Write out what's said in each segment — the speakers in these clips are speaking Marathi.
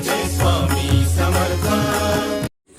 this one.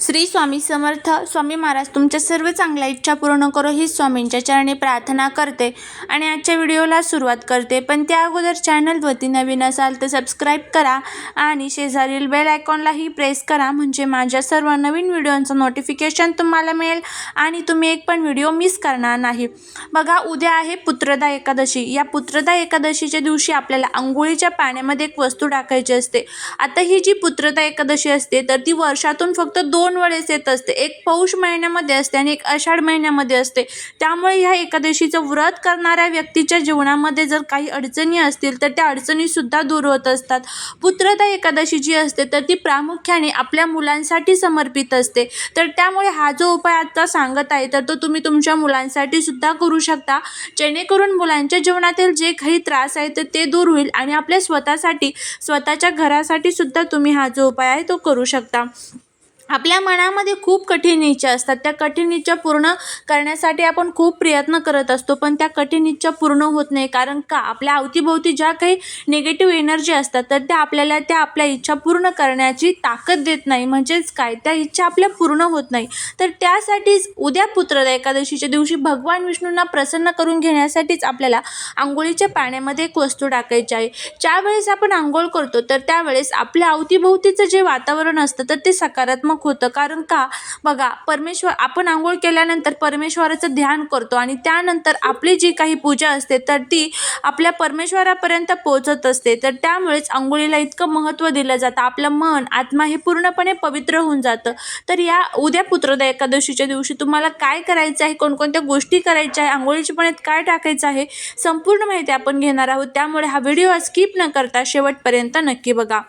श्री स्वामी समर्थ. स्वामी महाराज तुमच्या सर्व चांगल्या इच्छा पूर्ण करो ही स्वामींच्या चरणी प्रार्थना करते आणि आजच्या व्हिडिओला सुरुवात करते. पण त्या अगोदर चॅनलवरती नवीन असाल तर सबस्क्राईब करा आणि शेजारील बेल आयकॉनलाही प्रेस करा म्हणजे माझ्या सर्व नवीन व्हिडिओंचं नोटिफिकेशन तुम्हाला मिळेल आणि तुम्ही एक पण व्हिडिओ मिस करणार नाही. बघा उद्या आहे पुत्रदा एकादशी. या पुत्रदा एकादशीच्या दिवशी आपल्याला आंघोळीच्या पाण्यामध्ये एक वस्तू टाकायची असते. आता ही जी पुत्रदा एकादशी असते तर ती वर्षातून फक्त दोन वेळेस येत असते. एक पौष महिन्यामध्ये असते आणि एक आषाढ महिन्यामध्ये असते. त्यामुळे ह्या एकादशीचं व्रत करणाऱ्या व्यक्तीच्या जीवनामध्ये जर काही अडचणी असतील तर त्या अडचणीसुद्धा दूर होत असतात. पुत्रता एकादशी जी असते तर ती प्रामुख्याने आपल्या मुलांसाठी समर्पित असते. तर त्यामुळे हा जो उपाय आता सांगत आहे तर तो तुम्ही तुमच्या मुलांसाठी सुद्धा करू शकता. जेणेकरून मुलांच्या जीवनातील जे काही त्रास आहे तर ते दूर होईल आणि आपल्या स्वतःसाठी स्वतःच्या घरासाठी सुद्धा तुम्ही हा जो उपाय आहे तो करू शकता. आपल्या मनामध्ये खूप कठीण इच्छा असतात. त्या कठीण इच्छा पूर्ण करण्यासाठी आपण खूप प्रयत्न करत असतो पण त्या कठीण इच्छा पूर्ण होत नाही. कारण का? आपल्या अवतीभोवती ज्या काही निगेटिव्ह एनर्जी असतात तर त्या आपल्याला त्या आपल्या इच्छा पूर्ण करण्याची ताकद देत नाही. म्हणजेच काय? त्या इच्छा आपल्या पूर्ण होत नाही. तर त्यासाठीच उद्या पुत्रदा एकादशीच्या दिवशी भगवान विष्णूंना प्रसन्न करून घेण्यासाठीच आपल्याला आंघोळीच्या पाण्यामध्ये एक वस्तू टाकायची आहे. ज्यावेळेस आपण आंघोळ करतो तर त्यावेळेस आपल्या अवतीभोवतीचं जे वातावरण असतं तर ते सकारात्मक होतं. कारण का? बघा परमेश्वर आपण आंघोळ केल्यानंतर परमेश्वराचं ध्यान करतो आणि त्यानंतर आपली जी काही पूजा असते तर ती आपल्या परमेश्वरापर्यंत पोहोचत असते. तर त्यामुळेच आंघोळीला इतकं महत्त्व दिलं जातं. आपलं मन आत्मा हे पूर्णपणे पवित्र होऊन जातं. तर या उद्या पुत्रदा एकादशीच्या दिवशी तुम्हाला काय करायचं आहे? कोणकोणत्या गोष्टी करायच्या आहे? आंघोळीच्या पाण्यात काय टाकायचं आहे? संपूर्ण माहिती आपण घेणार आहोत. त्यामुळे हा व्हिडिओ स्किप न करता शेवटपर्यंत नक्की बघा.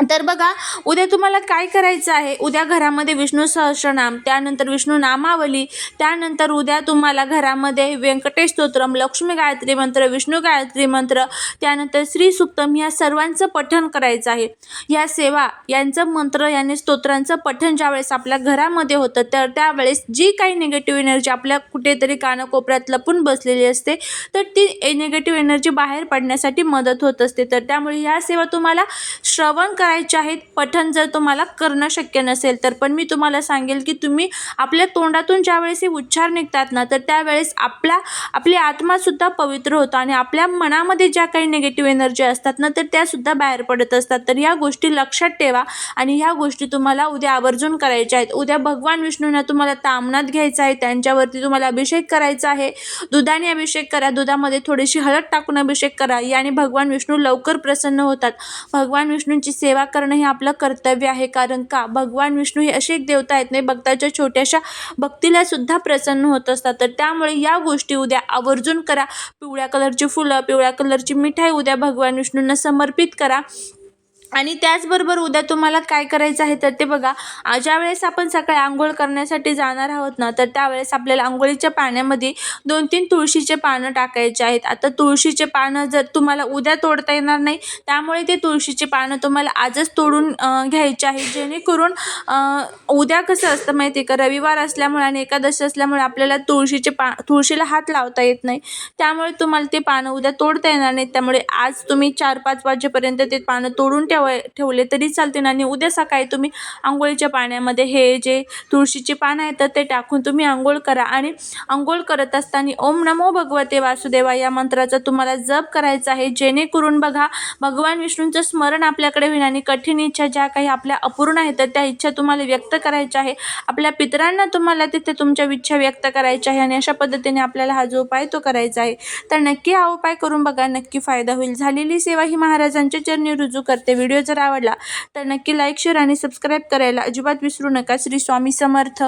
तर बघा उद्या तुम्हाला काय करायचं आहे? उद्या घरामध्ये विष्णू सहस्रनाम त्यानंतर विष्णू नामावली त्यानंतर उद्या तुम्हाला घरामध्ये व्यंकटेश स्तोत्रम लक्ष्मी गायत्री मंत्र विष्णू गायत्री मंत्र त्यानंतर श्री सुक्तम ह्या सर्वांचं पठण करायचं आहे. ह्या सेवा यांचं मंत्र याने स्तोत्रांचं पठण ज्यावेळेस आपल्या घरामध्ये होतं तर त्यावेळेस जी काही निगेटिव्ह एनर्जी आपल्या कुठेतरी कानाकोपऱ्यात लपून बसलेली असते तर ती निगेटिव्ह एनर्जी बाहेर पडण्यासाठी मदत होत असते. तर त्यामुळे ह्या सेवा तुम्हाला श्रवण करायचे आहेत पठण जर तुम्हाला करणं शक्य नसेल तर. पण मी तुम्हाला सांगेल की तुम्ही आपल्या तोंडातून ज्यावेळेस हे उच्चार निघतात ना तर त्यावेळेस आपला आपली आत्मासुद्धा पवित्र होतो आणि आपल्या मनामध्ये ज्या काही निगेटिव्ह एनर्जी असतात ना तर त्यासुद्धा बाहेर पडत असतात. तर ह्या गोष्टी लक्षात ठेवा आणि ह्या गोष्टी तुम्हाला उद्या आवर्जून करायच्या आहेत. उद्या भगवान विष्णूंना तुम्हाला तामनात घ्यायचं आहे त्यांच्यावरती तुम्हाला अभिषेक करायचा आहे. दुधाने अभिषेक करा दुधामध्ये थोडीशी हळद टाकून अभिषेक करा याने भगवान विष्णू लवकर प्रसन्न होतात. भगवान विष्णूंची सेवा करणं हे आपलं कर्तव्य आहे. कारण का? भगवान विष्णू हे असे एक देवता आहेत. नाही भक्ताच्या छोट्याशा भक्तीला सुद्धा प्रसन्न होत असतात. तर त्यामुळे या गोष्टी उद्या आवर्जून करा. पिवळ्या कलरची फुलं पिवळ्या कलरची मिठाई उद्या भगवान विष्णूंना समर्पित करा. आणि त्याचबरोबर उद्या तुम्हाला काय करायचं आहे तर ते बघा. ज्या ज्यावेळेस आपण सकाळी आंघोळ करण्यासाठी जाणार आहोत ना तर त्यावेळेस आपल्याला आंघोळीच्या पाण्यामध्ये दोन तीन तुळशीचे पानं टाकायचे आहेत. आता तुळशीचे पानं जर तुम्हाला उद्या तोडता येणार नाही त्यामुळे ते तुळशीचे पानं तुम्हाला आजच तोडून घ्यायचे आहे. जेणेकरून उद्या कसं असतं माहिती आहे का रविवार असल्यामुळे आणि एकादशी असल्यामुळे आपल्याला तुळशीचे पा तुळशीला हात लावता येत नाही. त्यामुळे तुम्हाला ते पानं उद्या तोडता येणार नाहीत. त्यामुळे आज तुम्ही चार पाच वाजेपर्यंत ते पानं तोडून ठेवा. ठेवाय ठेवले तरी चालतील आणि उद्या सकाळी तुम्ही आंघोळीच्या पाण्यामध्ये हे जे तुळशीचे पानं आहेत तर ते टाकून तुम्ही आंघोळ करा. आणि आंघोळ करत असताना ओम नमो भगवते वासुदेवा या मंत्राचा तुम्हाला जप करायचा आहे. जेणेकरून बघा भगवान विष्णूंचं स्मरण आपल्याकडे होईल आणि कठीण इच्छा ज्या काही आपल्या अपूर्ण आहेत तर त्या इच्छा तुम्हाला व्यक्त करायच्या आहे. आपल्या पितरांना तुम्हाला तिथे तुमच्या इच्छा व्यक्त करायच्या आहे आणि अशा पद्धतीने आपल्याला हा जो उपाय तो करायचा आहे. तर नक्की हा उपाय करून बघा नक्की फायदा होईल. झालेली सेवा ही महाराजांच्या चरणी रुजू करते. व्हिडिओ जर आवडला तर नक्की लाईक शेअर आणि सबस्क्राईब करायला अजिबात विसरू नका. श्री स्वामी समर्थ.